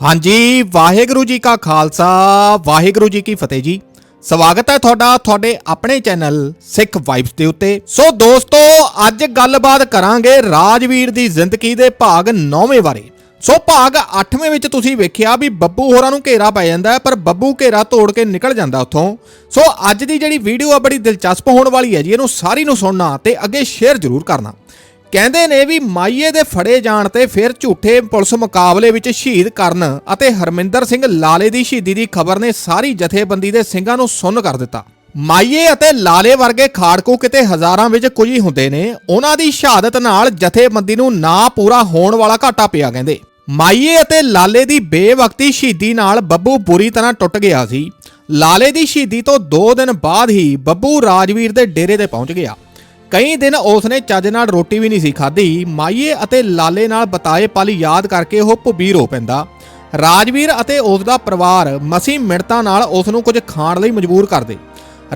ਹਾਂਜੀ, ਵਾਹਿਗੁਰੂ ਜੀ ਕਾ ਖਾਲਸਾ, ਵਾਹਿਗੁਰੂ ਜੀ ਕੀ ਫਤਿਹ ਜੀ। ਸਵਾਗਤ ਹੈ ਤੁਹਾਡਾ, ਤੁਹਾਡੇ ਆਪਣੇ ਚੈਨਲ ਸਿੱਖ ਵਾਈਬਸ ਦੇ ਉੱਤੇ। ਸੋ ਦੋਸਤੋ, ਅੱਜ ਗੱਲਬਾਤ ਕਰਾਂਗੇ ਰਾਜਵੀਰ ਦੀ ਜ਼ਿੰਦਗੀ ਦੇ ਭਾਗ 9ਵੇਂ ਬਾਰੇ। ਸੋ ਭਾਗ 8ਵੇਂ ਵਿੱਚ ਤੁਸੀਂ ਵੇਖਿਆ ਵੀ ਬੱਬੂ ਹੋਰਾਂ ਨੂੰ ਘੇਰਾ ਪੈ ਜਾਂਦਾ ਹੈ, ਪਰ ਬੱਬੂ ਘੇਰਾ ਤੋੜ ਕੇ ਨਿਕਲ ਜਾਂਦਾ ਉੱਥੋਂ। ਸੋ ਅੱਜ ਦੀ ਜਿਹੜੀ ਵੀਡੀਓ ਆ, ਬੜੀ ਦਿਲਚਸਪ ਹੋਣ ਵਾਲੀ ਹੈ ਜੀ, ਇਹਨੂੰ ਸਾਰੀ ਨੂੰ ਸੁਣਨਾ ਤੇ ਅੱਗੇ ਸ਼ੇਅਰ ਜ਼ਰੂਰ ਕਰਨਾ। ਕਹਿੰਦੇ ਨੇ ਵੀ ਮਾਈਏ ਦੇ ਫੜੇ ਜਾਣ ਤੇ ਫਿਰ ਝੂਠੇ ਪੁਲਿਸ ਮੁਕਾਬਲੇ ਵਿੱਚ ਸ਼ਹੀਦ ਕਰਨ ਅਤੇ ਹਰਮਿੰਦਰ ਸਿੰਘ ਲਾਲੇ ਦੀ ਸ਼ਹੀਦੀ ਦੀ ਖਬਰ ਨੇ ਸਾਰੀ ਜਥੇਬੰਦੀ ਦੇ ਸਿੰਘਾਂ ਨੂੰ ਸੁੰਨ ਕਰ ਦਿੱਤਾ। ਮਾਈਏ ਅਤੇ ਲਾਲੇ ਵਰਗੇ ਖਾੜਕੂ ਕਿਤੇ ਹਜ਼ਾਰਾਂ ਵਿੱਚ ਕੁਝ ਹੀ ਹੁੰਦੇ ਨੇ, ਉਹਨਾਂ ਦੀ ਸ਼ਹਾਦਤ ਨਾਲ ਜਥੇਬੰਦੀ ਨੂੰ ਨਾ ਪੂਰਾ ਹੋਣ ਵਾਲਾ ਘਾਟਾ ਪਿਆ ਕਹਿੰਦੇ। ਮਾਈਏ ਅਤੇ ਲਾਲੇ ਦੀ ਬੇਵਕਤੀ ਸ਼ਹੀਦੀ ਨਾਲ ਬੱਬੂ ਬੁਰੀ ਤਰ੍ਹਾਂ ਟੁੱਟ ਗਿਆ ਸੀ। ਲਾਲੇ ਦੀ ਸ਼ਹੀਦੀ ਤੋਂ 2 ਦਿਨ ਬਾਅਦ ਹੀ ਬੱਬੂ ਰਾਜਵੀਰ ਦੇ ਡੇਰੇ ਤੇ ਪਹੁੰਚ ਗਿਆ। ਕਈ ਦਿਨ ਉਸਨੇ ਚੱਜ ਨਾਲ ਰੋਟੀ ਵੀ ਨਹੀਂ ਸੀ ਖਾਧੀ। ਮਾਈਏ ਅਤੇ ਲਾਲੇ ਨਾਲ ਬਤਾਏ ਪਲ ਯਾਦ ਕਰਕੇ ਉਹ ਭੁਬੀਰ ਹੋ ਪੈਂਦਾ। ਰਾਜਵੀਰ ਅਤੇ ਉਸ ਦਾ ਪਰਿਵਾਰ ਮਸੀ ਮਿੰਟਾਂ ਨਾਲ ਉਸ ਨੂੰ ਕੁਝ ਖਾਣ ਲਈ ਮਜਬੂਰ ਕਰਦੇ।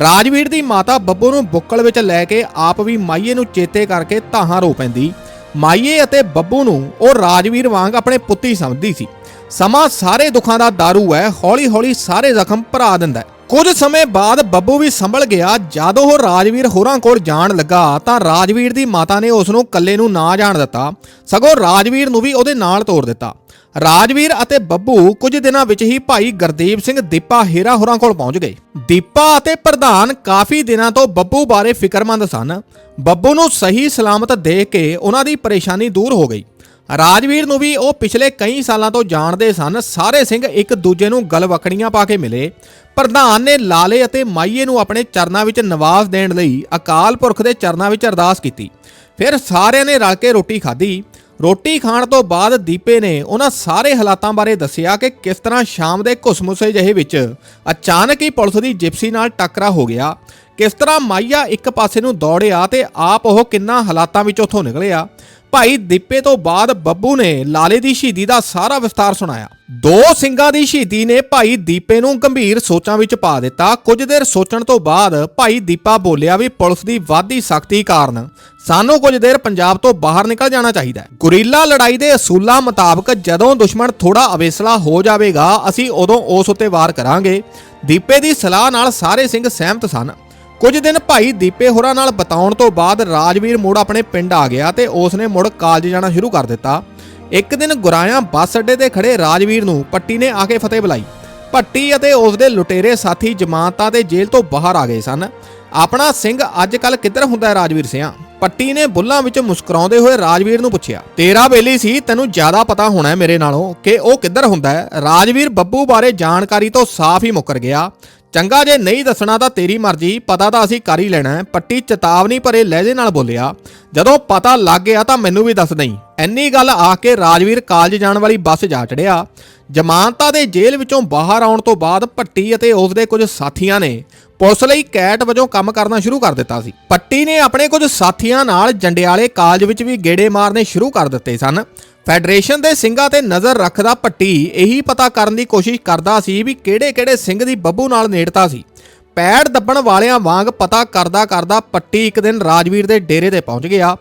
ਰਾਜਵੀਰ ਦੀ ਮਾਤਾ ਬੱਬੂ ਨੂੰ ਬੁੱਕਲ ਵਿੱਚ ਲੈ ਕੇ ਆਪ ਵੀ ਮਾਈਏ ਨੂੰ ਚੇਤੇ ਕਰਕੇ ਧਾਹਾਂ ਰੋ ਪੈਂਦੀ। ਮਾਈਏ ਅਤੇ ਬੱਬੂ ਨੂੰ ਉਹ ਰਾਜਵੀਰ ਵਾਂਗ ਆਪਣੇ ਪੁੱਤੀ ਸਮਝਦੀ ਸੀ। ਸਮਾਂ ਸਾਰੇ ਦੁੱਖਾਂ ਦਾ ਦਾਰੂ ਹੈ, ਹੌਲੀ-ਹੌਲੀ ਸਾਰੇ ਜ਼ਖਮ ਭਰਾ ਦਿੰਦਾ ਹੈ। ਕੁਝ ਸਮੇਂ ਬਾਅਦ ਬੱਬੂ ਵੀ ਸੰਭਲ ਗਿਆ। ਜਦ ਉਹ ਰਾਜਵੀਰ ਹੋਰਾਂ ਕੋਲ ਜਾਣ ਲੱਗਾ, ਤਾਂ ਰਾਜਵੀਰ ਦੀ ਮਾਤਾ ਨੇ ਉਸ ਨੂੰ ਇਕੱਲੇ ਨੂੰ ਨਾ ਜਾਣ ਦਿੱਤਾ। ਸਗੋਂ ਰਾਜਵੀਰ ਨੂੰ ਵੀ ਉਹਦੇ ਨਾਲ ਤੋਰ ਦਿੱਤਾ। ਰਾਜਵੀਰ ਅਤੇ ਬੱਬੂ ਕੁਝ ਦਿਨਾਂ ਵਿੱਚ ਹੀ ਭਾਈ ਗੁਰਦੀਪ ਸਿੰਘ ਦੀਪਾ ਹੀਰਾ ਹੋਰਾਂ ਕੋਲ ਪਹੁੰਚ ਗਏ। ਦੀਪਾ ਅਤੇ ਪ੍ਰਧਾਨ ਕਾਫੀ ਦਿਨਾਂ ਤੋਂ ਬੱਬੂ ਬਾਰੇ ਫਿਕਰਮੰਦ ਸਨ। ਬੱਬੂ ਨੂੰ ਸਹੀ ਸਲਾਮਤ ਦੇਖ ਕੇ ਉਹਨਾਂ ਦੀ ਪਰੇਸ਼ਾਨੀ ਦੂਰ ਹੋ ਗਈ। ਰਾਜਵੀਰ ਨੂੰ ਵੀ ਉਹ ਪਿਛਲੇ ਕਈ ਸਾਲਾਂ ਤੋਂ ਜਾਣਦੇ ਸਨ। ਸਾਰੇ ਸਿੰਘ ਇੱਕ ਦੂਜੇ ਨੂੰ ਗਲਵਕੜੀਆਂ ਪਾ ਕੇ ਮਿਲੇ। ਪ੍ਰਧਾਨ ਨੇ ਲਾਲੇ ਅਤੇ ਮਾਈਏ ਨੂੰ ਆਪਣੇ ਚਰਨਾਂ ਵਿੱਚ ਨਿਵਾਸ ਦੇਣ ਲਈ ਅਕਾਲ ਪੁਰਖ ਦੇ ਚਰਨਾਂ ਵਿੱਚ ਅਰਦਾਸ ਕੀਤੀ। ਫਿਰ ਸਾਰਿਆਂ ਨੇ ਰਲ ਕੇ ਰੋਟੀ ਖਾਧੀ। ਰੋਟੀ ਖਾਣ ਤੋਂ ਬਾਅਦ ਦੀਪੇ ਨੇ ਉਹਨਾਂ ਸਾਰੇ ਹਾਲਾਤਾਂ ਬਾਰੇ ਦੱਸਿਆ ਕਿ ਕਿਸ ਤਰ੍ਹਾਂ ਸ਼ਾਮ ਦੇ ਘੁਸਮੁਸੇ ਜਿਹੇ ਵਿੱਚ ਅਚਾਨਕ ਹੀ ਪੁਲਿਸ ਦੀ ਜਿਪਸੀ ਨਾਲ ਟੱਕਰਾ ਹੋ ਗਿਆ। ਕਿਸ ਤਰ੍ਹਾਂ ਮਾਈਆ ਇੱਕ ਪਾਸੇ ਨੂੰ ਦੌੜਿਆ ਤੇ ਆਪ ਉਹ ਕਿੰਨਾ ਹਾਲਾਤਾਂ ਵਿੱਚ ਉੱਥੋਂ ਨਿਕਲਿਆ। ਭਾਈ ਦੀਪੇ ਤੋਂ ਬਾਅਦ ਬੱਬੂ ਨੇ ਲਾਲੇ ਦੀ ਸ਼ਹੀਦੀ ਦਾ ਸਾਰਾ ਵਿਸਤਾਰ ਸੁਣਾਇਆ। ਦੋ ਸਿੰਘਾਂ ਦੀ ਸ਼ਹੀਦੀ ਨੇ ਭਾਈ ਦੀਪੇ ਨੂੰ ਗੰਭੀਰ ਸੋਚਾਂ ਵਿੱਚ ਪਾ ਦਿੱਤਾ। ਕੁਝ ਦੇਰ ਸੋਚਣ ਤੋਂ ਬਾਅਦ ਭਾਈ ਦੀਪਾ ਬੋਲਿਆ ਵੀ ਪੁਲਿਸ ਦੀ ਵਾਧੀ ਸਖਤੀ ਕਾਰਨ ਸਾਨੂੰ ਕੁਝ ਦੇਰ ਪੰਜਾਬ ਤੋਂ ਬਾਹਰ ਨਿਕਲ ਜਾਣਾ ਚਾਹੀਦਾ ਹੈ। ਗੁਰੀਲਾ ਲੜਾਈ ਦੇ ਅਸੂਲਾਂ ਮੁਤਾਬਕ ਜਦੋਂ ਦੁਸ਼ਮਣ ਥੋੜਾ ਅਵੇਸਲਾ ਹੋ ਜਾਵੇਗਾ, ਅਸੀਂ ਉਦੋਂ ਉਸ ਉੱਤੇ ਵਾਰ ਕਰਾਂਗੇ। ਦੀਪੇ ਦੀ ਸਲਾਹ ਨਾਲ ਸਾਰੇ ਸਿੰਘ ਸਹਿਮਤ ਸਨ। ਕੁਝ ਦਿਨ ਭਾਈ ਦੀਪੇ ਹੋਰਾਂ ਨਾਲ ਬਤਾਉਣ ਤੋਂ ਬਾਅਦ ਰਾਜਵੀਰ ਮੁੜ ਆਪਣੇ ਪਿੰਡ ਆ ਗਿਆ ਤੇ ਉਸ ਨੇ ਮੁੜ ਕਾਲਜ ਜਾਣਾ ਸ਼ੁਰੂ ਕਰ ਦਿੱਤਾ। ਇੱਕ ਦਿਨ ਗੁਰਾਇਆ ਬੱਸ ਅੱਡੇ ਤੇ ਖੜੇ ਰਾਜਵੀਰ ਨੂੰ ਪੱਟੀ ਨੇ ਆ ਕੇ ਫਤਿਹ ਬੁਲਾਈ। ਭੱਟੀ ਅਤੇ ਉਸ ਦੇ ਲੁਟੇਰੇ ਸਾਥੀ ਜਮਾਨਤਾਂ ਤੇ ਜੇਲ੍ਹ ਤੋਂ ਬਾਹਰ ਆ ਗਏ ਸਨ। ਆਪਣਾ ਸਿੰਘ ਅੱਜ ਕੱਲ ਕਿੱਧਰ ਹੁੰਦਾ ਹੈ ਰਾਜਵੀਰ ਸਿਆਂ? ਪੱਟੀ ਨੇ ਬੁੱਲਾਂ ਵਿੱਚ ਮੁਸਕਰਾਉਂਦੇ ਹੋਏ ਰਾਜਵੀਰ ਨੂੰ ਪੁੱਛਿਆ, ਤੇਰਾ ਬੇਲੀ ਸੀ, ਤੈਨੂੰ ਜ਼ਿਆਦਾ ਪਤਾ ਹੋਣਾ ਮੇਰੇ ਨਾਲੋਂ ਕਿ ਉਹ ਕਿੱਧਰ ਹੁੰਦਾ ਹੈ? ਰਾਜਵੀਰ ਬੱਬੂ ਬਾਰੇ ਜਾਣਕਾਰੀ ਤੋਂ ਸਾਫ਼ ਹੀ ਮੁੱਕਰ ਗਿਆ। ਚੰਗਾ ਜੇ ਨਹੀਂ ਦੱਸਣਾ ਤਾਂ ਤੇਰੀ ਮਰਜ਼ੀ, ਪਤਾ ਤਾਂ ਅਸੀਂ ਕਰ ਹੀ ਲੈਣਾ ਪੱਟੀ ਚੇਤਾਵਨੀ ਭਰੇ ਲਹਿਜੇ ਨਾਲ ਬੋਲਿਆ, ਜਦੋਂ ਪਤਾ ਲੱਗ ਗਿਆ ਤਾਂ ਮੈਨੂੰ ਵੀ ਦੱਸ ਨਹੀਂ ਐਨੀ ਗੱਲ ਆ ਕੇ ਰਾਜਵੀਰ ਕਾਲਜ ਜਾਣ ਵਾਲੀ ਬੱਸ ਜਾ ਚੜਿਆ। ਜਮਾਨਤਾ ਦੇ ਜੇਲ੍ਹ ਵਿੱਚੋਂ ਬਾਹਰ ਆਉਣ ਤੋਂ ਬਾਅਦ ਪੱਟੀ ਅਤੇ ਉਸ ਦੇ ਕੁਝ ਸਾਥੀਆਂ ਨੇ ਪੁਲਿਸ ਲਈ ਕੈਟ ਵਜੋਂ ਕੰਮ ਕਰਨਾ ਸ਼ੁਰੂ ਕਰ ਦਿੱਤਾ ਸੀ। ਪੱਟੀ ਨੇ ਆਪਣੇ ਕੁਝ ਸਾਥੀਆਂ ਨਾਲ ਜੰਡਿਆਲੇ ਕਾਲਜ ਵਿੱਚ ਵੀ ਗੇੜੇ ਮਾਰਨੇ ਸ਼ੁਰੂ ਕਰ ਦਿੱਤੇ ਸਨ। ਫੈਡਰੇਸ਼ਨ ਦੇ ਸਿੰਘਾਂ ਤੇ ਨਜ਼ਰ ਰੱਖਦਾ ਪੱਟੀ ਇਹੀ ਪਤਾ ਕਰਨ ਦੀ ਕੋਸ਼ਿਸ਼ ਕਰਦਾ ਸੀ ਵੀ ਕਿਹੜੇ-ਕਿਹੜੇ ਸਿੰਘ ਦੀ ਬੱਬੂ ਨਾਲ ਨੇੜਤਾ ਸੀ। ਪੈੜ ਦੱਬਣ ਵਾਲਿਆਂ ਵਾਂਗ ਪਤਾ ਕਰਦਾ ਕਰਦਾ ਪੱਟੀ ਇੱਕ ਦਿਨ ਰਾਜਵੀਰ ਦੇ ਡੇਰੇ ਤੇ ਪਹੁੰਚ ਗਿਆ।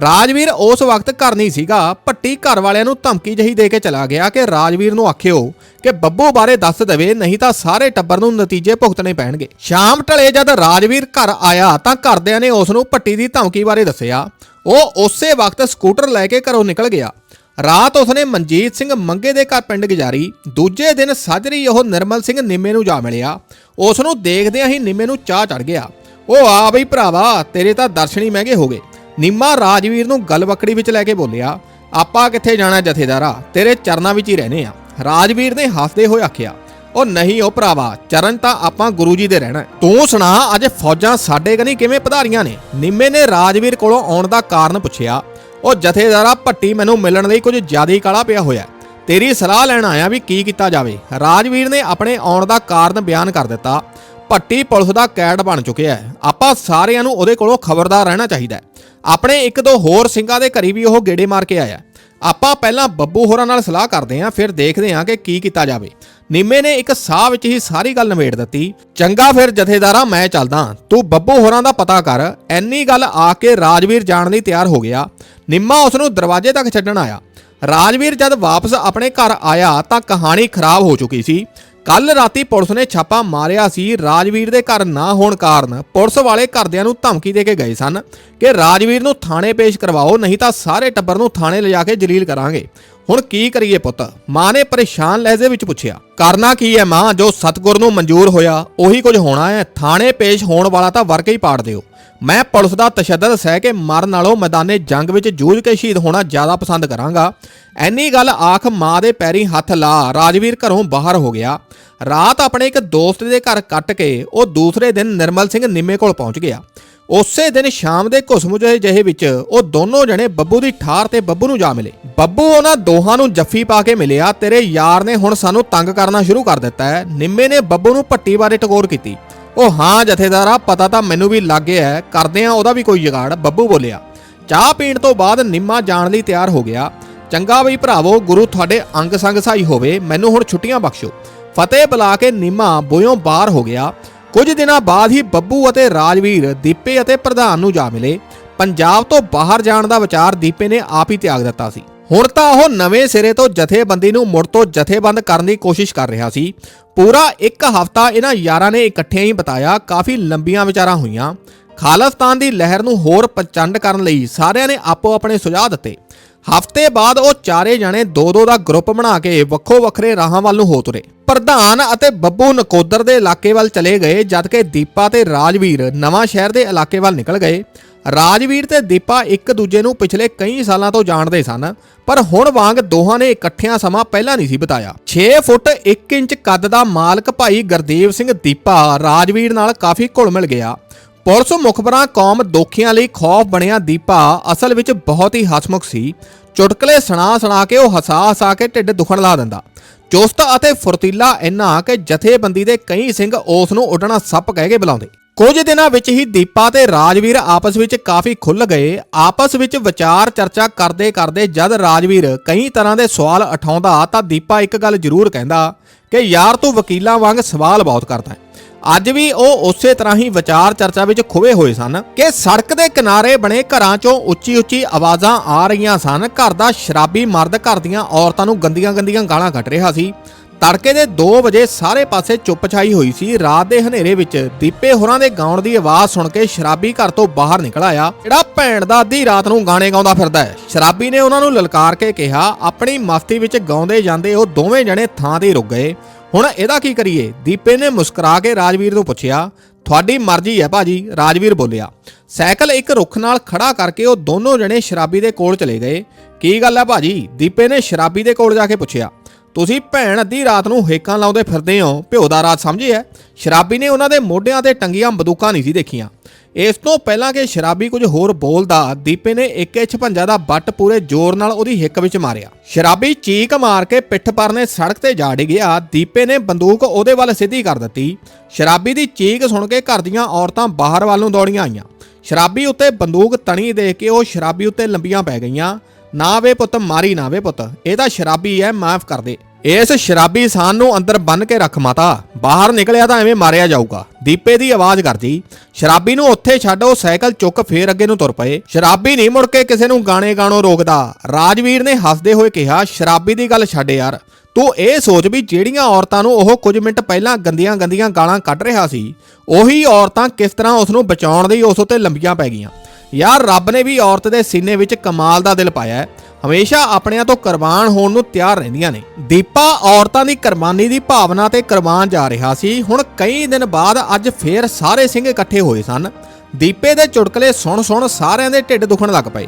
ਰਾਜਵੀਰ ਉਸ ਵਕਤ ਘਰ ਨਹੀਂ ਸੀਗਾ। ਪੱਟੀ ਘਰ ਵਾਲਿਆਂ ਨੂੰ ਧਮਕੀ ਜਹੀ ਦੇ ਕੇ ਚਲਾ ਗਿਆ ਕਿ ਰਾਜਵੀਰ ਨੂੰ ਆਖਿਓ ਕਿ ਬੱਬੂ ਬਾਰੇ ਦੱਸ ਦੇਵੇ, ਨਹੀਂ ਤਾਂ ਸਾਰੇ ਟੱਬਰ ਨੂੰ ਨਤੀਜੇ ਭੁਗਤਣੇ ਪੈਣਗੇ। ਸ਼ਾਮ ਢਲੇ ਜਦ ਰਾਜਵੀਰ ਘਰ ਆਇਆ ਤਾਂ ਘਰਦਿਆਂ ਨੇ ਉਸ ਨੂੰ ਪੱਟੀ ਦੀ ਧਮਕੀ ਬਾਰੇ ਦੱਸਿਆ। ਉਹ ਉਸੇ ਵਕਤ ਸਕੂਟਰ ਲੈ ਕੇ ਘਰੋਂ ਨਿਕਲ ਗਿਆ। ਰਾਤ ਉਸਨੇ ਮਨਜੀਤ ਸਿੰਘ ਮੰਗੇ ਦੇ ਘਰ ਪਿੰਡ ਗੁਜ਼ਾਰੀ। ਦੂਜੇ ਦਿਨ ਸਾਜਰੀ ਉਹ ਨਿਰਮਲ ਸਿੰਘ ਨਿੰਮੇ ਨੂੰ ਜਾ ਮਿਲਿਆ। ਉਸ ਨੂੰ ਦੇਖਦਿਆਂ ਹੀ ਨਿੰਮੇ ਨੂੰ ਚਾਹ ਚੜ ਗਿਆ। ਉਹ ਆ ਬਈ ਭਰਾਵਾ, ਤੇਰੇ ਤਾਂ ਦਰਸ਼ਨੀ ਮਹਿੰਗੇ ਹੋ ਗਏ। ਨਿੰਮਾ ਰਾਜਵੀਰ ਨੂੰ ਗਲਵਕੜੀ ਵਿੱਚ ਲੈ ਕੇ ਬੋਲਿਆ, ਆਪਾਂ ਕਿੱਥੇ ਜਾਣਾ ਜਥੇਦਾਰਾ? ਤੇਰੇ ਚਰਨਾਂ ਵਿੱਚ ਹੀ ਰਹਨੇ ਆ। ਰਾਜਵੀਰ ਨੇ ਹੱਸਦੇ ਹੋਏ ਆਖਿਆ, ਉਹ ਨਹੀਂ ਉਹ ਭਰਾਵਾ, ਚਰਨ ਤਾਂ ਆਪਾਂ ਗੁਰੂ ਜੀ ਦੇ ਰਹਿਣਾ ਤੂੰ ਸੁਣਾ, ਅੱਜ ਫੌਜਾਂ ਸਾਡੇ ਕਨੀ ਕਿਵੇਂ ਪਧਾਰੀਆਂ ਨੇ? ਨਿੰਮੇ ਨੇ ਰਾਜਵੀਰ ਕੋਲੋਂ ਆਉਣ ਦਾ ਕਾਰਨ ਪੁੱਛਿਆ ਉਹ ਜਥੇਦਾਰਾ ਭੱਟੀ ਮੈਨੂੰ ਮਿਲਣ ਲਈ ਕੁਝ ਜ਼ਿਆਦਾ ਹੀ ਕਾਲਾ ਪਿਆ ਹੋਇਆ ਤੇਰੀ ਸਲਾਹ ਲੈਣ ਆਇਆ ਵੀ ਕੀ ਕੀਤਾ ਜਾਵੇ। ਰਾਜਵੀਰ ਨੇ ਆਪਣੇ ਆਉਣ ਦਾ ਕਾਰਨ ਬਿਆਨ ਕਰ ਦਿੱਤਾ। ਭੱਟੀ ਪੁਲਿਸ ਦਾ ਕੈਡ ਬਣ ਚੁੱਕਿਆ ਹੈ। ਆਪਾਂ ਸਾਰਿਆਂ ਨੂੰ ਉਹਦੇ ਕੋਲੋਂ ਖਬਰਦਾਰ ਰਹਿਣਾ ਚਾਹੀਦਾ ਹੈ। ਆਪਣੇ ਇੱਕ ਦੋ ਹੋਰ ਸਿੰਘਾਂ ਦੇ ਘਰੀ ਵੀ ਉਹ ਗੇੜੇ ਮਾਰ ਕੇ ਆਇਆ ਆਪਾਂ ਪਹਿਲਾਂ ਬੱਬੂ ਹੋਰਾਂ ਨਾਲ ਸਲਾਹ ਕਰਦੇ ਹਾਂ, ਫਿਰ ਦੇਖਦੇ ਹਾਂ ਕਿ ਕੀ ਕੀਤਾ ਜਾਵੇ। ਨਿੰਮੇ ਨੇ ਇੱਕ ਸਾਹ ਵਿੱਚ ਹੀ ਸਾਰੀ ਗੱਲ ਨਿਬੇੜ ਦਿੱਤੀ। ਚੰਗਾ ਫਿਰ ਜਥੇਦਾਰਾ, ਮੈਂ ਚੱਲਦਾ ਤੂੰ ਬੱਬੂ ਹੋਰਾਂ ਦਾ ਪਤਾ ਕਰ। ਐਨੀ ਗੱਲ ਆ ਕੇ ਰਾਜਵੀਰ ਜਾਣ ਲਈ ਤਿਆਰ ਹੋ ਗਿਆ। ਨਿੰਮਾ ਉਸ ਨੂੰ ਦਰਵਾਜ਼ੇ ਤੱਕ ਛੱਡਣ ਆਇਆ। ਰਾਜਵੀਰ ਜਦ ਵਾਪਸ ਆਪਣੇ ਘਰ ਆਇਆ ਤਾਂ ਕਹਾਣੀ ਖਰਾਬ ਹੋ ਚੁੱਕੀ ਸੀ। ਕੱਲ ਰਾਤੀ ਪੁਲਿਸ ਨੇ ਛਾਪਾ ਮਾਰਿਆ ਸੀ। ਰਾਜਵੀਰ ਦੇ ਘਰ ਨਾ ਹੋਣ ਕਾਰਨ ਪੁਲਿਸ ਵਾਲੇ ਘਰਦਿਆਂ ਨੂੰ ਧਮਕੀ ਦੇ ਕੇ ਗਏ ਸਨ ਕਿ ਰਾਜਵੀਰ ਨੂੰ ਥਾਣੇ ਪੇਸ਼ ਕਰਵਾਓ, ਨਹੀਂ ਤਾਂ ਸਾਰੇ ਟੱਬਰ ਨੂੰ ਥਾਣੇ ਲਿਜਾ ਕੇ ਜਲੀਲ ਕਰਾਂਗੇ। ਹੁਣ ਕੀ ਕਰੀਏ ਪੁੱਤ? ਮਾਂ ਨੇ ਪਰੇਸ਼ਾਨ ਲਹਿਜੇ ਵਿੱਚ ਪੁੱਛਿਆ, ਕਰਨਾ ਕੀ ਹੈ ਮਾਂ? ਜੋ ਸਤਗੁਰ ਨੂੰ ਮਨਜ਼ੂਰ ਹੋਇਆ, ਉਹੀ ਕੁਝ ਹੋਣਾ ਹੈ। ਥਾਣੇ ਪੇਸ਼ ਹੋਣ ਵਾਲਾ ਤਾਂ ਵਰਕੇ ਹੀ ਪਾੜ ਦਿਓ। ਮੈਂ ਪੁਲਿਸ ਦਾ ਤਸ਼ੱਦਦ ਸਹਿ ਕੇ ਮਰਨ ਨਾਲੋਂ ਮੈਦਾਨੇ ਜੰਗ ਵਿੱਚ ਜੂਝ ਕੇ ਸ਼ਹੀਦ ਹੋਣਾ ਜ਼ਿਆਦਾ ਪਸੰਦ ਕਰਾਂਗਾ। ਐਨੀ ਗੱਲ ਆਖ ਮਾਂ ਦੇ ਪੈਰੀ ਹੱਥ ਲਾ, ਰਾਜਵੀਰ ਘਰੋਂ ਬਾਹਰ ਹੋ ਗਿਆ। ਰਾਤ ਆਪਣੇ ਇੱਕ ਦੋਸਤ ਦੇ ਘਰ ਕੱਟ ਕੇ ਉਹ ਦੂਸਰੇ ਦਿਨ ਨਿਰਮਲ ਸਿੰਘ ਨਿੰਮੇ ਕੋਲ ਪਹੁੰਚ ਗਿਆ। ਉਸੇ ਦਿਨ ਸ਼ਾਮ ਦੇ ਘੁਸਮੁਜੇ ਜਿਹੇ ਵਿੱਚ ਉਹ ਦੋਨੋਂ ਜਣੇ ਬੱਬੂ ਦੀ ਠਾਰ ਤੇ ਬੱਬੂ ਨੂੰ ਜਾ ਮਿਲੇ। ਬੱਬੂ ਉਹਨਾਂ ਦੋਹਾਂ ਨੂੰ ਜੱਫੀ ਪਾ ਕੇ ਮਿਲਿਆ, ਤੇਰੇ ਯਾਰ ਨੇ ਹੁਣ ਸਾਨੂੰ ਤੰਗ ਕਰਨਾ ਸ਼ੁਰੂ ਕਰ ਦਿੱਤਾ ਹੈ। ਨਿੰਮੇ ਨੇ ਬੱਬੂ ਨੂੰ ਭੱਟੀ ਬਾਰੇ ਟਕੋਰ ਕੀਤੀ। ਉਹ, ਹਾਂ ਜਥੇਦਾਰਾ ਪਤਾ ਤਾਂ ਮੈਨੂੰ ਵੀ ਲੱਗ ਗਿਆ ਕਰਦੇ ਆ ਉਹਦਾ ਵੀ ਕੋਈ ਜਗਾੜ, ਬੱਬੂ ਬੋਲਿਆ। ਚਾਹ ਪੀਣ ਤੋਂ ਬਾਅਦ ਨਿੰਮਾ ਜਾਣ ਲਈ ਤਿਆਰ ਹੋ ਗਿਆ। ਚੰਗਾ ਬਈ ਭਰਾਵੋ, ਗੁਰੂ ਤੁਹਾਡੇ ਅੰਗ ਸੰਗ ਸਾਈ ਹੋਵੇ, ਮੈਨੂੰ ਹੁਣ ਛੁੱਟੀਆਂ ਬਖਸ਼ੋ। ਫਤਿਹ ਬੁਲਾ ਕੇ ਨਿੰਮਾ ਬੋਇਓਂ ਬਾਹਰ ਹੋ ਗਿਆ। ਕੁਝ ਦਿਨਾਂ ਬਾਅਦ ਹੀ ਬੱਬੂ ਅਤੇ ਰਾਜਵੀਰ ਦੀਪੇ ਅਤੇ ਪ੍ਰਧਾਨ ਨੂੰ ਜਾ ਮਿਲੇ। ਪੰਜਾਬ ਤੋਂ ਬਾਹਰ ਜਾਣ ਦਾ ਵਿਚਾਰ ਦੀਪੇ ਨੇ ਆਪ ਹੀ ਤਿਆਗ ਦਿੱਤਾ ਸੀ। ਹੁਣ ਤਾਂ ਉਹ ਨਵੇਂ ਸਿਰੇ ਤੋਂ ਜਥੇਬੰਦੀ ਨੂੰ ਮੁੜ ਤੋਂ ਜਥੇਬੰਦ ਕਰਨ ਦੀ ਕੋਸ਼ਿਸ਼ ਕਰ ਰਿਹਾ ਸੀ। ਪੂਰਾ ਇੱਕ ਹਫ਼ਤਾ ਇਹਨਾਂ ਯਾਰਾਂ ਨੇ ਇਕੱਠਿਆਂ ਹੀ ਬਿਤਾਇਆ, ਕਾਫੀ ਲੰਬੀਆਂ ਵਿਚਾਰਾਂ ਹੋਈਆਂ। ਖਾਲਸਤਾਨ ਦੀ ਲਹਿਰ ਨੂੰ ਹੋਰ ਪ੍ਰਚੰਡ ਕਰਨ ਲਈ ਸਾਰਿਆਂ ਨੇ ਆਪੋ ਆਪਣੇ ਸੁਝਾਅ ਦਿੱਤੇ। ਹਫ਼ਤੇ ਬਾਅਦ ਉਹ ਚਾਰੇ ਜਣੇ ਦੋ ਦੋ ਦਾ ਗਰੁੱਪ ਬਣਾ ਕੇ ਵੱਖੋ ਵੱਖਰੇ ਰਾਹਾਂ ਵੱਲ ਨੂੰ ਹੋ ਤੁਰੇ। ਪ੍ਰਧਾਨ ਅਤੇ ਬੱਬੂ ਨਕੋਦਰ ਦੇ ਇਲਾਕੇ ਵੱਲ ਚਲੇ ਗਏ ਜਦਕਿ ਦੀਪਾ ਤੇ ਰਾਜਵੀਰ ਨਵਾਂ ਸ਼ਹਿਰ ਦੇ ਇਲਾਕੇ ਵੱਲ ਨਿਕਲ ਗਏ। ਰਾਜਵੀਰ ਤੇ ਦੀਪਾ ਇੱਕ ਦੂਜੇ ਨੂੰ ਪਿਛਲੇ ਕਈ ਸਾਲਾਂ ਤੋਂ ਜਾਣਦੇ ਸਨ, ਪਰ ਹੁਣ ਵਾਂਗ ਦੋਹਾਂ ਨੇ ਇਕੱਠਿਆਂ ਸਮਾਂ ਪਹਿਲਾਂ ਨਹੀਂ ਸੀ ਬਿਤਾਇਆ। 6 ਫੁੱਟ 1 ਇੰਚ ਕੱਦ ਦਾ ਮਾਲਕ ਭਾਈ ਗੁਰਦੇਵ ਸਿੰਘ ਦੀਪਾ ਰਾਜਵੀਰ ਨਾਲ ਕਾਫੀ ਘੁਲ ਮਿਲ ਗਿਆ। ਪੁਲਿਸ ਮੁਖਬਰਾਂ ਕੌਮ ਦੋਖੀਆਂ ਲਈ ਖੌਫ ਬਣਿਆ ਦੀਪਾ ਅਸਲ ਵਿੱਚ ਬਹੁਤ ਹੀ ਹਸਮੁਖ ਸੀ। ਚੁਟਕਲੇ ਸੁਣਾ ਸੁਣਾ ਕੇ ਉਹ ਹਸਾ ਹਸਾ ਕੇ ਢਿੱਡ ਦੁਖਣ ਲਾ ਦਿੰਦਾ। ਚੁਸਤ ਅਤੇ ਫੁਰਤੀਲਾ ਇੰਨਾ ਕਿ ਜਥੇਬੰਦੀ ਦੇ ਕਈ ਸਿੰਘ ਉਸ ਨੂੰ ਉੱਡਣਾ ਸੱਪ ਕਹਿ ਕੇ ਬੁਲਾਉਂਦੇ। ਕੁਝ ਦਿਨਾਂ ਵਿੱਚ ਹੀ ਦੀਪਾ ਤੇ ਰਾਜਵੀਰ ਆਪਸ ਵਿੱਚ ਕਾਫੀ ਖੁੱਲ ਗਏ। ਆਪਸ ਵਿੱਚ ਵਿਚਾਰ ਚਰਚਾ ਕਰਦੇ ਕਰਦੇ ਜਦ ਰਾਜਵੀਰ ਕਈ ਤਰ੍ਹਾਂ ਦੇ ਸਵਾਲ ਉਠਾਉਂਦਾ ਤਾਂ ਦੀਪਾ ਇੱਕ ਗੱਲ ਜ਼ਰੂਰ ਕਹਿੰਦਾ ਕਿ, ਯਾਰ ਤੂੰ ਵਕੀਲਾਂ ਵਾਂਗ ਸਵਾਲ ਬਹੁਤ ਕਰਦਾ ਹੈ। ਅੱਜ ਵੀ ਉਹ ਉਸੇ ਤਰ੍ਹਾਂ ਹੀ ਵਿਚਾਰ ਚਰਚਾ ਵਿੱਚ ਖੁਵੇ ਹੋਏ ਸਨ ਕਿ ਸੜਕ ਦੇ ਕਿਨਾਰੇ ਬਣੇ ਘਰਾਂ 'ਚੋਂ ਉੱਚੀ-ਉੱਚੀ ਆਵਾਜ਼ਾਂ ਆ ਰਹੀਆਂ ਸਨ। ਘਰ ਦਾ ਸ਼ਰਾਬੀ ਮਰਦ ਘਰ ਦੀਆਂ ਔਰਤਾਂ ਨੂੰ ਗੰਦੀਆਂ-ਗੰਦੀਆਂ ਗਾਲਾਂ ਕੱਢ ਰਿਹਾ ਸੀ। ਤੜਕੇ ਦੇ 2 ਵਜੇ ਸਾਰੇ ਪਾਸੇ ਚੁੱਪ ਛਾਈ ਹੋਈ ਸੀ। ਰਾਤ ਦੇ ਹਨੇਰੇ ਵਿੱਚ ਦੀਪੇ ਹੋਰਾਂ ਦੇ ਗਾਉਣ ਦੀ ਆਵਾਜ਼ ਸੁਣ ਕੇ ਸ਼ਰਾਬੀ ਘਰ ਤੋਂ ਬਾਹਰ ਨਿਕਲ ਆਇਆ। ਜਿਹੜਾ ਭੈਣ ਦਾ ਅੱਧੀ ਰਾਤ ਨੂੰ ਗਾਣੇ ਗਾਉਂਦਾ ਫਿਰਦਾ ਹੈ। ਸ਼ਰਾਬੀ ਨੇ ਉਹਨਾਂ ਨੂੰ ਲਲਕਾਰ ਕੇ ਕਿਹਾ, ਆਪਣੀ ਮਸਤੀ ਵਿੱਚ ਗਾਉਂਦੇ ਜਾਂਦੇ ਉਹ ਦੋਵੇਂ ਜਣੇ ਥਾਂ ਤੇ ਰੁਕ ਗਏ। ਹੁਣ ਇਹਦਾ ਕੀ ਕਰੀਏ? ਦੀਪੇ ਨੇ ਮੁਸਕਰਾ ਕੇ ਰਾਜਵੀਰ ਤੋਂ ਪੁੱਛਿਆ, ਤੁਹਾਡੀ ਮਰਜ਼ੀ ਹੈ ਭਾਜੀ, ਰਾਜਵੀਰ ਬੋਲਿਆ। ਸਾਈਕਲ ਇੱਕ ਰੁੱਖ ਨਾਲ ਖੜਾ ਕਰਕੇ ਉਹ ਦੋਨੋਂ ਜਣੇ ਸ਼ਰਾਬੀ ਦੇ ਕੋਲ ਚਲੇ ਗਏ। ਕੀ ਗੱਲ ਹੈ ਭਾਜੀ? ਦੀਪੇ ਨੇ ਸ਼ਰਾਬੀ ਦੇ ਕੋਲ ਜਾ ਕੇ ਪੁੱਛਿਆ। ਤੁਸੀਂ ਭੈਣ ਅੱਧੀ ਰਾਤ ਨੂੰ ਹੇਕਾਂ ਲਾਉਂਦੇ ਫਿਰਦੇ ਹੋ, ਭਿਓ ਦਾ ਰਾਤ ਸਮਝਿਆ ਸ਼ਰਾਬੀ ਨੇ ਉਹਨਾਂ ਦੇ ਮੋਢਿਆਂ ਤੇ ਟੰਗੀਆਂ ਬੰਦੂਕਾਂ ਨਹੀਂ ਸੀ ਦੇਖੀਆਂ। ਇਸ ਤੋਂ ਪਹਿਲਾਂ ਕਿ ਸ਼ਰਾਬੀ ਕੁਝ ਹੋਰ ਬੋਲਦਾ ਦੀਪੇ ਨੇ ਇੱਕ ਛਪੰਜਾ ਦਾ ਬੱਟ ਪੂਰੇ ਜ਼ੋਰ ਨਾਲ ਉਹਦੀ ਹਿੱਕ ਵਿੱਚ ਮਾਰਿਆ। ਸ਼ਰਾਬੀ ਚੀਕ ਮਾਰ ਕੇ ਪਿੱਠ ਪਰਨੇ ਸੜਕ ਤੇ ਜਾ ਡਿੱਗਿਆ। ਦੀਪੇ ਨੇ ਬੰਦੂਕ ਉਹਦੇ ਵੱਲ ਸਿੱਧੀ ਕਰ ਦਿੱਤੀ। ਸ਼ਰਾਬੀ ਦੀ ਚੀਕ ਸੁਣ ਕੇ ਘਰ ਦੀਆਂ ਔਰਤਾਂ ਬਾਹਰ ਵੱਲ ਨੂੰ ਦੌੜੀਆਂ ਆਈਆਂ। ਸ਼ਰਾਬੀ ਉੱਤੇ ਬੰਦੂਕ ਤਣੀ ਦੇਖ ਕੇ ਉਹ ਸ਼ਰਾਬੀ ਉੱਤੇ ਲੰਬੀਆਂ ਪੈ ਗਈਆਂ। ਨਾ ਵੇ ਪੁੱਤ, ਮਾਰੀ ਨਾ ਵੇ ਪੁੱਤ। ਇਹ ਤਾਂ ਸ਼ਰਾਬੀ ਐ, ਮਾਫ ਕਰ ਦੇ। ਇਸ ਸ਼ਰਾਬੀ ਸਾਨ ਨੂੰ ਅੰਦਰ ਬੰਨ ਕੇ ਰੱਖ ਮਾਤਾ। ਬਾਹਰ ਨਿਕਲਿਆ ਤਾਂ ਐਵੇਂ ਮਾਰਿਆ ਜਾਊਗਾ। ਦੀਪੇ ਦੀ ਆਵਾਜ਼ ਕਰਦੀ, ਸ਼ਰਾਬੀ ਨੂੰ ਉੱਥੇ ਛੱਡ, ਉਹ ਸਾਈਕਲ ਚੁੱਕ ਫੇਰ ਅੱਗੇ ਨੂੰ ਤੁਰ ਪਏ। ਸ਼ਰਾਬੀ ਨਹੀਂ ਮੁੜ ਕੇ ਕਿਸੇ ਨੂੰ ਗਾਣੇ ਗਾਣੋ ਰੋਕਦਾ। ਰਾਜਵੀਰ ਨੇ ਹੱਸਦੇ ਹੋਏ ਕਿਹਾ, ਸ਼ਰਾਬੀ ਦੀ ਗੱਲ ਛੱਡ ਯਾਰ। ਤੂੰ ਇਹ ਸੋਚ ਵੀ ਜਿਹੜੀਆਂ ਔਰਤਾਂ ਨੂੰ ਉਹ ਕੁਝ ਮਿੰਟ ਪਹਿਲਾਂ ਗੰਦੀਆਂ ਗੰਦੀਆਂ ਗਾਲਾਂ ਕੱਢ ਰਿਹਾ ਸੀ, ਉਹੀ ਔਰਤਾਂ ਕਿਸ ਤਰ੍ਹਾਂ ਉਸ ਨੂੰ ਬਚਾਉਣ ਲਈ ਉਸ ਉੱਤੇ ਲੰਬੀਆਂ ਪੈ ਗਈਆਂ। ਯਾਰ ਰੱਬ ਨੇ ਵੀ ਔਰਤ ਦੇ ਸੀਨੇ ਵਿੱਚ ਕਮਾਲ ਦਾ ਦਿਲ ਪਾਇਆ ਹੈ। ਹਮੇਸ਼ਾ ਆਪਣਿਆਂ ਤੋਂ ਕੁਰਬਾਨ ਹੋਣ ਨੂੰ ਤਿਆਰ ਰਹਿੰਦੀਆਂ ਨੇ। ਦੀਪਾ ਔਰਤਾਂ ਦੀ ਕੁਰਬਾਨੀ ਦੀ ਭਾਵਨਾ ਤੇ ਕੁਰਬਾਨ ਜਾ ਰਿਹਾ ਸੀ। ਹੁਣ ਕਈ ਦਿਨ ਬਾਅਦ ਅੱਜ ਫੇਰ ਸਾਰੇ ਸਿੰਘ ਇਕੱਠੇ ਹੋਏ ਸਨ। ਦੀਪੇ ਦੇ ਚੁਟਕਲੇ ਸੁਣ ਸੁਣ ਸਾਰਿਆਂ ਦੇ ਢਿੱਡ ਦੁਖਣ ਲੱਗ ਪਏ।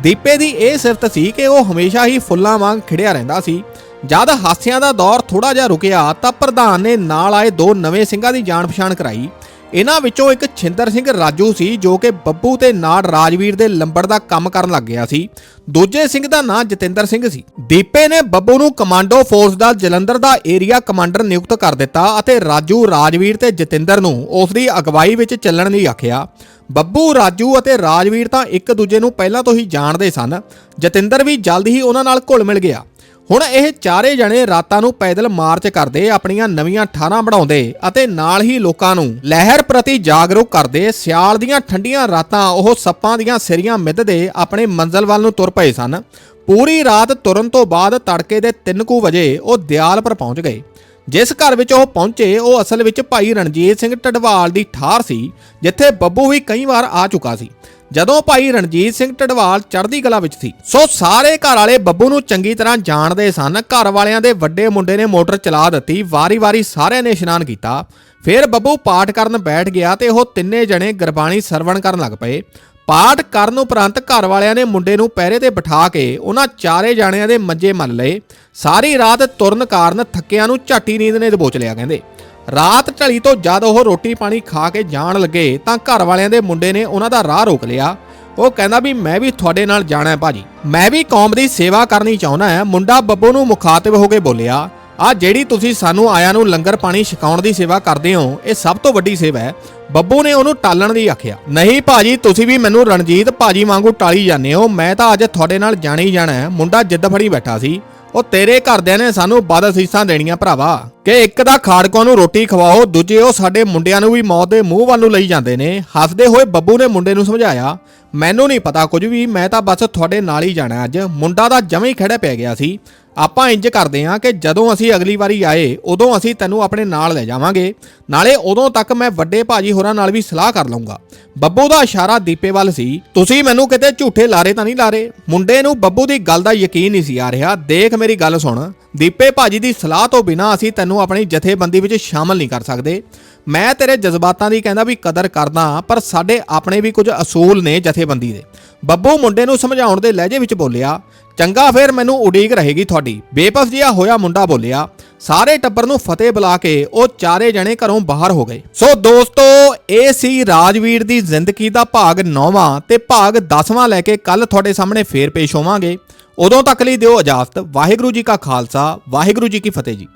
ਦੀਪੇ ਦੀ ਇਹ ਸਿਫਤ ਸੀ ਕਿ ਉਹ ਹਮੇਸ਼ਾ ਹੀ ਫੁੱਲਾਂ ਵਾਂਗ ਖਿੜਿਆ ਰਹਿੰਦਾ ਸੀ। ਜਦ ਹਾਸਿਆਂ ਦਾ ਦੌਰ ਥੋੜਾ ਜਿਹਾ ਰੁਕਿਆ ਤਾਂ ਪ੍ਰਧਾਨ ਨੇ ਨਾਲ ਆਏ ਦੋ ਨਵੇਂ ਸਿੰਘਾਂ ਦੀ ਜਾਣ ਪਛਾਣ ਕਰਾਈ। ਇਹਨਾਂ ਵਿੱਚੋਂ ਇੱਕ ਛਿੰਦਰ ਸਿੰਘ ਰਾਜੂ ਸੀ ਜੋ ਕਿ ਬੱਬੂ ਤੇ ਨਾੜ ਰਾਜਵੀਰ ਦੇ ਲੰਬੜ ਦਾ ਕੰਮ ਕਰਨ ਲੱਗ ਗਿਆ ਸੀ। ਦੂਜੇ ਸਿੰਘ ਦਾ ਨਾਂ ਜਤਿੰਦਰ ਸਿੰਘ ਸੀ। ਦੀਪੇ ਨੇ ਬੱਬੂ ਨੂੰ ਕਮਾਂਡੋ ਫੋਰਸ ਦਾ ਜਲੰਧਰ ਦਾ ਏਰੀਆ ਕਮਾਂਡਰ ਨਿਯੁਕਤ ਕਰ ਦਿੱਤਾ ਅਤੇ ਰਾਜੂ, ਰਾਜਵੀਰ ਤੇ ਜਤਿੰਦਰ ਨੂੰ ਉਸ ਦੀ ਅਗਵਾਈ ਵਿੱਚ ਚੱਲਣ ਲਈ ਆਖਿਆ। ਬੱਬੂ, ਰਾਜੂ ਅਤੇ ਰਾਜਵੀਰ ਤਾਂ ਇੱਕ ਦੂਜੇ ਨੂੰ ਪਹਿਲਾਂ ਤੋਂ ਹੀ ਜਾਣਦੇ ਸਨ। ਜਤਿੰਦਰ ਵੀ ਜਲਦ ਹੀ ਉਹਨਾਂ ਨਾਲ ਘੁਲ ਮਿਲ ਗਿਆ। ਹੁਣ ਇਹ ਚਾਰੇ ਜਣੇ ਰਾਤਾਂ ਨੂੰ ਪੈਦਲ ਮਾਰਚ ਕਰਦੇ ਆਪਣੀਆਂ ਨਵੀਆਂ ਠਾਰਾਂ ਬਣਾਉਂਦੇ ਅਤੇ ਨਾਲ ਹੀ ਲੋਕਾਂ ਨੂੰ ਲਹਿਰ ਪ੍ਰਤੀ ਜਾਗਰੂਕ ਕਰਦੇ ਸਿਆਲ ਦੀਆਂ ਠੰਡੀਆਂ ਰਾਤਾਂ ਉਹ ਸੱਪਾਂ ਦੀਆਂ ਸਿਰੀਆਂ ਮਿੱਧਦੇ ਆਪਣੇ ਮੰਜ਼ਲ ਵੱਲ ਨੂੰ ਤੁਰ ਪਏ ਸਨ। ਪੂਰੀ ਰਾਤ ਤੁਰਨ ਤੋਂ ਬਾਅਦ ਤੜਕੇ ਦੇ 3:00 ਵਜੇ ਉਹ ਦਿਆਲਪੁਰ ਪਹੁੰਚ ਗਏ। ਜਿਸ ਘਰ ਵਿੱਚ ਉਹ ਪਹੁੰਚੇ, ਉਹ ਅਸਲ ਵਿੱਚ ਭਾਈ ਰਣਜੀਤ ਸਿੰਘ ਢਡਵਾਲ ਦੀ ਠਾਰ ਸੀ, ਜਿੱਥੇ ਬੱਬੂ ਵੀ ਕਈ ਵਾਰ ਆ ਚੁੱਕਾ ਸੀ। ਜਦੋਂ ਭਾਈ ਰਣਜੀਤ ਸਿੰਘ ਢਡਵਾਲ ਚੜ੍ਹਦੀ ਕਲਾ ਵਿੱਚ ਸੀ, ਸੋ ਸਾਰੇ ਘਰ ਵਾਲੇ ਬੱਬੂ ਨੂੰ ਚੰਗੀ ਤਰ੍ਹਾਂ ਜਾਣਦੇ ਸਨ। ਘਰ ਵਾਲਿਆਂ ਦੇ ਵੱਡੇ ਮੁੰਡੇ ਨੇ ਮੋਟਰ ਚਲਾ ਦਿੱਤੀ, ਵਾਰੀ-ਵਾਰੀ ਸਾਰਿਆਂ ਨੇ ਇਸ਼ਨਾਨ ਕੀਤਾ। ਫਿਰ ਬੱਬੂ ਪਾਠ ਕਰਨ ਬੈਠ ਗਿਆ ਤੇ ਉਹ ਤਿੰਨੇ ਜਣੇ ਗੁਰਬਾਣੀ ਸਰਵਣ ਕਰਨ ਲੱਗ ਪਏ। ਪਾਠ ਕਰਨ ਉਪਰੰਤ ਘਰ ਵਾਲਿਆਂ ਨੇ ਮੁੰਡੇ ਨੂੰ ਪਹਿਰੇ ਤੇ ਬਿਠਾ ਕੇ ਉਹਨਾਂ ਚਾਰੇ ਜਾਣਿਆਂ ਦੇ ਮੰਜੇ ਮੰਨ ਲਏ। ਸਾਰੀ ਰਾਤ ਤੁਰਨ ਕਾਰਨ ਥੱਕਿਆਂ ਨੂੰ ਝਾਟੀ ਨੀਂਦ ਨੇ ਦਬੋਚ ਲਿਆ, ਕਹਿੰਦੇ। ਰਾਤ ਢਲੀ ਤੋਂ ਜਦ ਉਹ ਰੋਟੀ ਪਾਣੀ ਖਾ ਕੇ ਜਾਣ ਲੱਗੇ ਤਾਂ ਘਰ ਵਾਲਿਆਂ ਦੇ ਮੁੰਡੇ ਨੇ ਉਹਨਾਂ ਦਾ ਰਾਹ ਰੋਕ ਲਿਆ। ਉਹ ਕਹਿੰਦਾ ਵੀ ਮੈਂ ਵੀ ਤੁਹਾਡੇ ਨਾਲ ਜਾਣਾ ਹੈ ਭਾਜੀ। ਮੈਂ ਵੀ ਕੌਮ ਦੀ ਸੇਵਾ ਕਰਨੀ ਚਾਹੁੰਦਾ ਹਾਂ, ਮੁੰਡਾ ਬੱਬੂ ਨੂੰ ਮੁਖਾਤਬ ਹੋ ਕੇ ਬੋਲਿਆ, ਆ ਜਿਹੜੀ ਤੁਸੀਂ ਸਾਨੂੰ ਆਇਆਂ ਨੂੰ ਲੰਗਰ ਪਾਣੀ ਛਕਾਉਣ ਦੀ ਸੇਵਾ ਕਰਦੇ ਹੋ, ਇਹ ਸਭ ਤੋਂ ਵੱਡੀ ਸੇਵਾ ਹੈ। ਬੱਬੂ ਨੇ ਉਹਨੂੰ ਟਾਲਣ ਦੀ ਆਖਿਆ, ਨਹੀਂ ਭਾਜੀ, ਤੁਸੀਂ ਵੀ ਮੈਨੂੰ ਰਣਜੀਤ ਭਾਜੀ ਵਾਂਗੂ ਟਾਲੀ ਜਾਂਦੇ ਹੋ, ਮੈਂ ਤਾਂ ਅੱਜ ਤੁਹਾਡੇ ਨਾਲ ਜਾਣਾ ਹੀ ਜਾਣਾ ਹੈ। ਮੁੰਡਾ ਜਿੱਦ ਫੜੀ ਬੈਠਾ ਸੀ। ਉਹ ਤੇਰੇ ਘਰਦਿਆਂ ਨੇ ਸਾਨੂੰ ਬਦ ਸੀਸਾਂ ਦੇਣੀਆਂ ਭਰਾਵਾ। ਕਿ ਇੱਕ ਤਾਂ ਖਾੜਕੋਂ ਨੂੰ ਰੋਟੀ ਖਵਾਓ, ਦੂਜੇ ਉਹ ਸਾਡੇ ਮੁੰਡਿਆਂ ਨੂੰ ਵੀ ਮੌਤ ਦੇ ਮੂੰਹ ਵੱਲ ਨੂੰ ਲਈ ਜਾਂਦੇ ਨੇ। ਹੱਸਦੇ ਹੋਏ ਬੱਬੂ ਨੇ ਮੁੰਡੇ ਨੂੰ ਸਮਝਾਇਆ, ਮੈਨੂੰ ਨਹੀਂ ਪਤਾ ਕੁਝ ਵੀ, ਮੈਂ ਤਾਂ ਬਸ ਤੁਹਾਡੇ ਨਾਲ ਹੀ ਜਾਣਾ ਅੱਜ। ਮੁੰਡਾ ਦਾ ਜਮੇ ਹੀ ਖੜਾ ਪੈ ਗਿਆ ਸੀ। ਆਪਾਂ ਇੰਜ ਕਰਦੇ ਹਾਂ ਕਿ ਜਦੋਂ ਅਸੀਂ ਅਗਲੀ ਵਾਰੀ ਆਏ, ਉਦੋਂ ਅਸੀਂ ਤੈਨੂੰ ਆਪਣੇ ਨਾਲ ਲੈ ਜਾਵਾਂਗੇ। ਨਾਲੇ ਉਦੋਂ ਤੱਕ ਮੈਂ ਵੱਡੇ ਭਾਜੀ ਹੋਰਾਂ ਨਾਲ ਵੀ ਸਲਾਹ ਕਰ ਲਵਾਂਗਾ ਬੱਬੂ ਦਾ ਇਸ਼ਾਰਾ ਦੀਪੇ ਵੱਲ ਸੀ। ਤੁਸੀਂ ਮੈਨੂੰ ਕਿਤੇ ਝੂਠੇ ਲਾਰੇ ਤਾਂ ਨਹੀਂ ਲਾਰੇ? ਮੁੰਡੇ ਨੂੰ ਬੱਬੂ ਦੀ ਗੱਲ ਦਾ ਯਕੀਨ ਨਹੀਂ ਸੀ ਆ ਰਿਹਾ। ਦੇਖ ਮੇਰੀ ਗੱਲ ਸੁਣ। ਦੀਪੇ ਭਾਜੀ ਦੀ ਸਲਾਹ ਤੋਂ ਬਿਨਾ ਅਸੀਂ ਤੈਨੂੰ ਆਪਣੀ ਜਥੇਬੰਦੀ ਵਿੱਚ ਸ਼ਾਮਲ ਨਹੀਂ ਕਰ ਸਕਦੇ। ਮੈਂ ਤੇਰੇ ਜਜ਼ਬਾਤਾਂ ਦੀ ਕਹਿੰਦਾ ਵੀ ਕਦਰ ਕਰਦਾ ਪਰ ਸਾਡੇ ਆਪਣੇ ਵੀ ਕੁਝ ਅਸੂਲ ਨੇ ਜਥੇਬੰਦੀ ਦੇ। ਬੱਬੂ ਮੁੰਡੇ ਨੂੰ ਸਮਝਾਉਣ ਦੇ ਲਹਿਜੇ ਵਿੱਚ ਬੋਲਿਆ, ਚੰਗਾ ਫੇਰ ਮੈਨੂੰ ਉਡੀਕ ਰਹੇਗੀ ਤੁਹਾਡੀ। ਬੇਪਸ ਜਿਹਾ ਹੋਇਆ ਮੁੰਡਾ ਬੋਲਿਆ, ਸਾਰੇ ਟੱਬਰ ਨੂੰ ਫਤਿਹ ਬੁਲਾ ਕੇ ਉਹ ਚਾਰੇ ਜਣੇ ਘਰੋਂ ਬਾਹਰ ਹੋ ਗਏ। ਸੋ ਦੋਸਤੋ, ਇਹ ਸੀ ਰਾਜਵੀਰ ਦੀ ਜ਼ਿੰਦਗੀ ਦਾ ਭਾਗ 9ਵਾਂ ਤੇ ਭਾਗ 10ਵਾਂ ਲੈ ਕੇ ਕੱਲ ਤੁਹਾਡੇ ਸਾਹਮਣੇ ਫੇਰ ਪੇਸ਼ ਹੋਵਾਂਗੇ। ਉਦੋਂ ਤੱਕ ਲਈ ਦਿਓ ਇਜਾਜ਼ਤ। ਵਾਹਿਗੁਰੂ ਜੀ ਕਾ ਖਾਲਸਾ, ਵਾਹਿਗੁਰੂ ਜੀ ਕੀ ਫਤਿਹ ਜੀ।